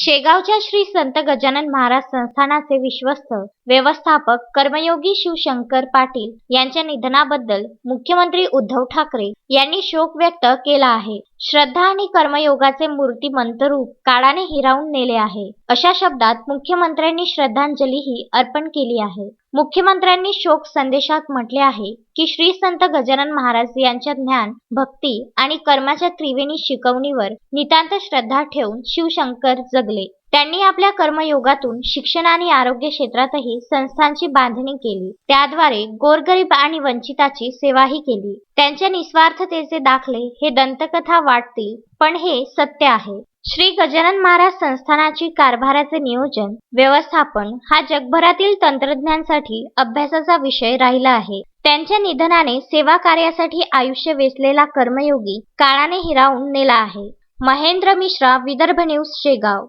शेगावच्या श्री संत गजानन महाराज संस्थानाचे विश्वस्त व्यवस्थापक कर्मयोगी शिवशंकर पाटील यांच्या निधनाबद्दल मुख्यमंत्री उद्धव ठाकरे यांनी शोक व्यक्त केला आहे. श्रद्धा आणि कर्मयोगाचे मूर्तिमंत रूप काळाने हिरावून नेले आहे. अशा शब्दात मुख्यमंत्र्यांनी श्रद्धांजलीही अर्पण केली आहे. मुख्यमंत्र्यांनी शोक संदेशात म्हटले आहे की श्री संत गजानन महाराज यांच्या ज्ञान भक्ती आणि कर्माच्या त्रिवेणी शिकवणीवर नितांत श्रद्धा ठेवून शिवशंकर जगले. त्यांनी आपल्या कर्मयोगातून शिक्षण आणि आरोग्य क्षेत्रातही संस्थांची बांधणी केली. त्याद्वारे गोरगरीब आणि वंचिताची सेवाही केली. त्यांच्या निस्वार्थतेचे दाखले हे दंतकथा वाटतील पण हे सत्य आहे. श्री गजानन महाराज संस्थानाची कारभाराचे नियोजन व्यवस्थापन हा जगभरातील तंत्रज्ञांसाठी अभ्यासाचा विषय राहिला आहे. त्यांच्या निधनाने सेवा कार्यासाठी आयुष्य वेचलेला कर्मयोगी काळाने हिरावून नेला आहे. महेंद्र मिश्रा विदर्भ न्यूज शेगाव.